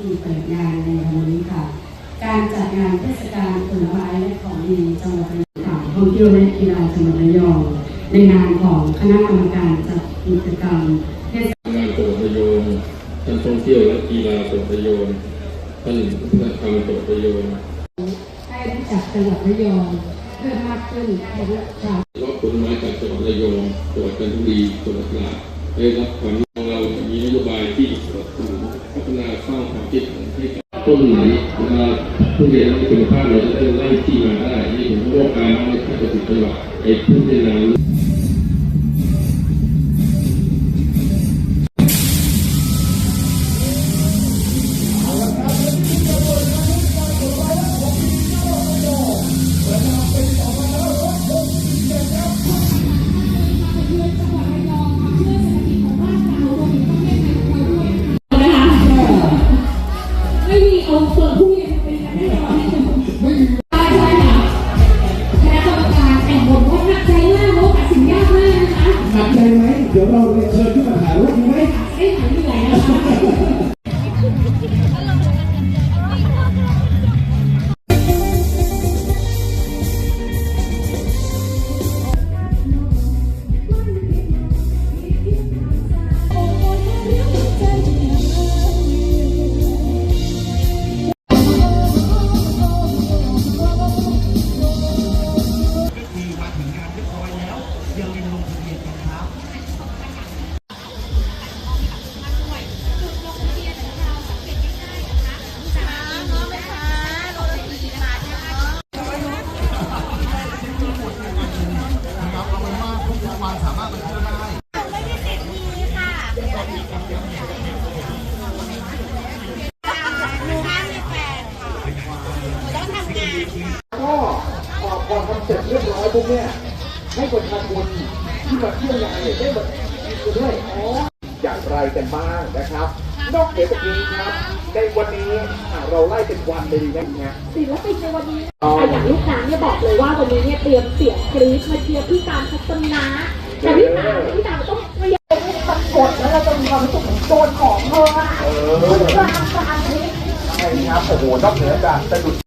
ที่เปิดงานในวันนี้ค่ะ การจัดงานเทศกาลผลไม้และของดีจังหวัดระยองค่ะท่องเที่ยวและกีฬาจังหวัดระยอง ในงานของคณะกรรมการจัดกิจกรรมเทศงานจังหวัดระยองท่านท่องเที่ยวและกีฬาจังหวัดระยองท่านวัฒนธรรมจังหวัดระยองให้รู้จักจังหวัดระยองเพิ่มมากขึ้นในเรื่องค่ะรอบผลไม้จากจังหวัดระยองจังหวัดจันทบุรีจังหวัดตราดได้รับความนิยมเรามีนโยบายที่สนับสนุนพัฒนาสร้างความคิด ให้กับต้นไหนเวลาผู้เรียนม่คุณภาพเราจะได้ไล่ที่มาได้นี่ผมร่วมการไม่ใช่ประสิทธิ์จังหวัดไอ้ผู้เรียนเรา เดี๋ยวเราเรียนเชิญขึ้นมาถ่ายรูปดีไหมได้หายที่ไหนนะคะ ปต์เรียบร้อยปุ๊บเนี่ยให้ประชาชนที่มาเที่ยวงานเนี่ยได้มากินกันด้วยอ๋ออย่างไรกันบ้างนะครับ นอกเหนือจากนี้ครับ ในวันนี้อะเราไล่เป็นวันเลยดีไหมฮะศิลปินในวันนี้นะคะอย่างลูกน้ำเนี่ยบอกเลยว่าวันนี้เนี่ยเตรียมเสียงกรี๊ดมาเชียร์พี่การทัศนะแต่พี่ตามพี่ตามต้องเตรียมเป็นคนกดแล้วเราจะมีความรู้สึกเหมือนโดนของเธออะกลางกลางนี้ ใช่ครับโอ้โหนอกเหนือจากสะดุด